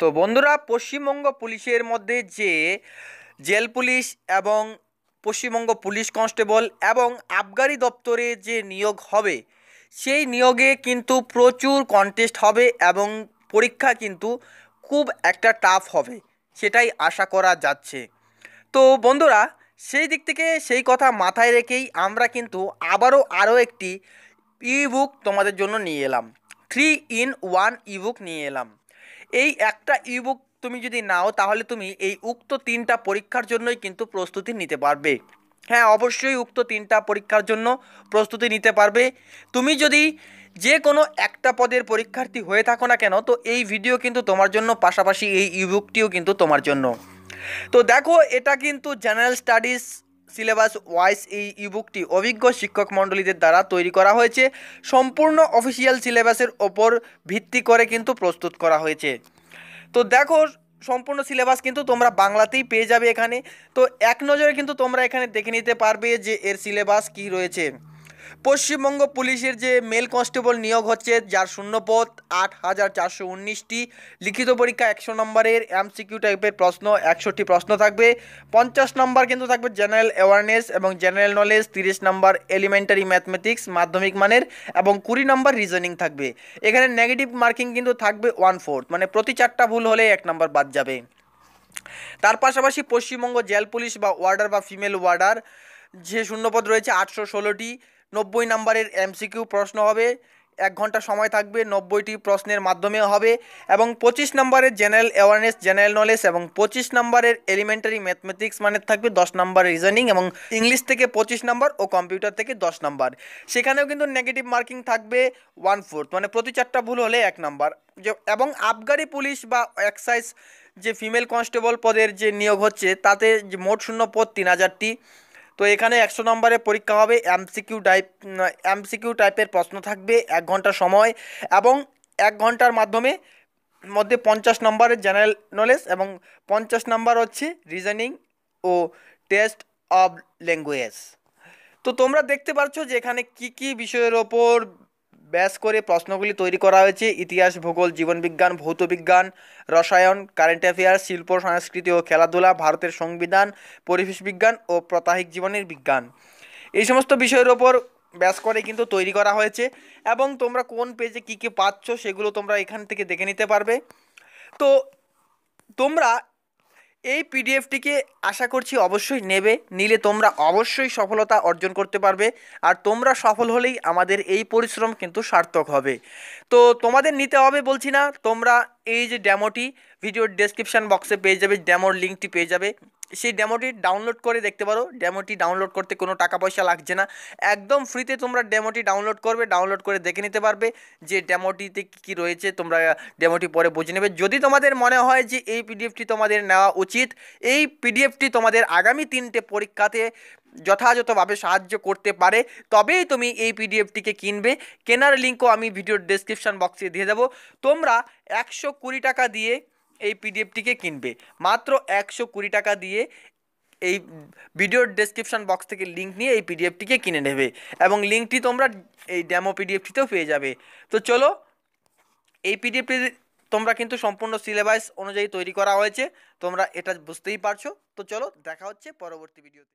তো বন্ধুরা, পশ্চিমবঙ্গ পুলিশের মধ্যে যে জেল পুলিশ এবং পশ্চিমবঙ্গ পুলিশ কনস্টেবল এবং আবগারি দপ্তরে যে নিয়োগ হবে, সেই নিয়োগে কিন্তু প্রচুর কন্টেস্ট হবে এবং পরীক্ষা কিন্তু খুব একটা টাফ হবে, সেটাই আশা করা যাচ্ছে। তো বন্ধুরা, সেই দিক থেকে সেই কথা মাথায় রেখেই আমরা কিন্তু আবারও আরও একটি ইবুক তোমাদের জন্য নিয়ে এলাম। থ্রি ইন ওয়ান ইবুক নিয়ে এলাম। এই একটা ইবুক তুমি যদি নাও, তাহলে তুমি এই উক্ত তিনটা পরীক্ষার জন্যই কিন্তু প্রস্তুতি নিতে পারবে। হ্যাঁ অবশ্যই উক্ত তিনটা পরীক্ষার জন্য প্রস্তুতি নিতে পারবে। তুমি যদি যে কোনো একটা পদের পরীক্ষার্থী হয়ে থাকো না কেন, তো এই ভিডিও কিন্তু তোমার জন্য, পাশাপাশি এই ইবুকটিও কিন্তু তোমার জন্য। তো দেখো, এটা কিন্তু জেনারেল স্টাডিজ সিলেবাস ওয়াইস এই ইবুকটি অভিজ্ঞ শিক্ষক মণ্ডলীদের দ্বারা তৈরি করা হয়েছে। সম্পূর্ণ অফিসিয়াল সিলেবাসের ওপর ভিত্তি করে কিন্তু প্রস্তুত করা হয়েছে। তো দেখো, সম্পূর্ণ সিলেবাস কিন্তু তোমরা বাংলাতেই পেয়ে যাবে এখানে। তো এক নজরে কিন্তু তোমরা এখানে দেখে নিতে পারবে যে এর সিলেবাস কি রয়েছে। পশ্চিমবঙ্গ পুলিশের যে মেল কনস্টেবল নিয়োগ হচ্ছে, যার শূন্যপদ আট হাজার চারশো উনিশটি, লিখিত পরীক্ষা একশো নম্বরের, এমসিকিউ টাইপের প্রশ্ন, একষট্টি প্রশ্ন থাকবে। পঞ্চাশ নম্বর কিন্তু থাকবে জেনারেল অ্যাওয়ারনেস এবং জেনারেল নলেজ তিরিশ নম্বর এলিমেন্টারি ম্যাথমেটিক্স মাধ্যমিক মানের, এবং কুড়ি নম্বর রিজনিং থাকবে। এখানে নেগেটিভ মার্কিং কিন্তু থাকবে ওয়ান ফোর্থ মানে প্রতি চারটা ভুল হলে এক নম্বর বাদ যাবে। তার পাশাপাশি পশ্চিমবঙ্গ জেল পুলিশ বা ওয়ার্ডার বা ফিমেল ওয়ার্ডার যে শূন্যপদ রয়েছে আটশো ষোলোটি নব্বই নম্বরের এমসিকিউ প্রশ্ন হবে, এক ঘণ্টা সময় থাকবে, নব্বইটি প্রশ্নের মাধ্যমে হবে, এবং পঁচিশ নম্বরের জেনারেল অ্যাওয়ারনেস জেনারেল নলেজ এবং পঁচিশ নম্বরের এলিমেন্টারি ম্যাথমেটিক্স মানে থাকবে দশ নম্বর রিজনিং এবং ইংলিশ থেকে পঁচিশ নম্বর ও কম্পিউটার থেকে দশ নম্বর। সেখানেও কিন্তু নেগেটিভ মার্কিং থাকবে ওয়ান ফোর্থ মানে প্রতি চারটা ভুল হলে এক নম্বর। যে, এবং আবগারি পুলিশ বা এক্সাইজ যে ফিমেল কনস্টেবল পদের যে নিয়োগ হচ্ছে, তাতে মোট শূন্য পদ তিন হাজারটি। তো এখানে একশো নম্বরের পরীক্ষা হবে, এমসিকিউ টাইপ এমসিকিউ টাইপের প্রশ্ন থাকবে, এক ঘণ্টা সময় এবং এক ঘণ্টার মাধ্যমে মধ্যে পঞ্চাশ নম্বরের জেনারেল নলেজ এবং পঞ্চাশ নম্বর হচ্ছে রিজনিং ও টেস্ট অব ল্যাঙ্গুয়েজ। তো তোমরা দেখতে পাচ্ছ যে এখানে কি কি বিষয়ের ওপর ব্যাস করে প্রশ্নগুলি তৈরি করা হয়েছে। ইতিহাস, ভূগোল, জীবনবিজ্ঞান, ভৌতবিজ্ঞান, রসায়ন, কারেন্ট অ্যাফেয়ার্স, শিল্প, সংস্কৃতি ও খেলাধুলা, ভারতের সংবিধান, পরিবেশ বিজ্ঞান ও প্রাত্যহিক জীবনের বিজ্ঞান। এই সমস্ত বিষয়ের ওপর ব্যাস করে কিন্তু তৈরি করা হয়েছে এবং তোমরা কোন পেজে কী কী পাচ্ছ সেগুলো তোমরা এখান থেকে দেখে নিতে পারবে। তো তোমরা এই পিডিএফটিকে আশা করছি অবশ্যই নেবে। নিলে তোমরা অবশ্যই সফলতা অর্জন করতে পারবে আর তোমরা সফল হলেই আমাদের এই পরিশ্রম কিন্তু সার্থক হবে। তো তোমাদের নিতে হবে বলছি না, তোমরা এই যে ড্যামোটি ভিডিওর ডেসক্রিপশান বক্সে পেয়ে যাবে ড্যামোর লিঙ্কটি পেয়ে যাবে। সেই ডেমোটি ডাউনলোড করে দেখতে পারো। ডেমোটি ডাউনলোড করতে কোনো টাকা পয়সা লাগছে না। একদম ফ্রিতে তোমরা ডেমোটি ডাউনলোড করবে ডাউনলোড করে দেখে নিতে পারবে যে ডেমোটিতে কী কী রয়েছে। তোমরা ডেমোটি পরে বুঝে নেবে। যদি তোমাদের মনে হয় যে এই পিডিএফটি তোমাদের নেওয়া উচিত, এই পিডিএফটি তোমাদের আগামী তিনটে পরীক্ষাতে যথাযথভাবে সাহায্য করতে পারে, তবেই তুমি এই পিডিএফটিকে কিনবে। কেনার লিঙ্কও আমি ভিডিওর ডেসক্রিপশান বক্সে দিয়ে দেবো। তোমরা একশো কুড়ি টাকা দিয়ে এই পিডিএফটিকে কিনবে। মাত্র একশো কুড়ি টাকা দিয়ে এই ভিডিওর ডেসক্রিপশন বক্স থেকে লিঙ্ক নিয়ে এই পিডিএফটিকে কিনে নেবে এবং লিঙ্কটি তোমরা এই ডেমো পিডিএফটিতেও পেয়ে যাবে। তো চলো, এই পিডিএফটি তোমরা কিন্তু সম্পূর্ণ সিলেবাস অনুযায়ী তৈরি করা হয়েছে। তোমরা এটা বুঝতেই পারছ। তো চলো, দেখা হচ্ছে পরবর্তী ভিডিওতে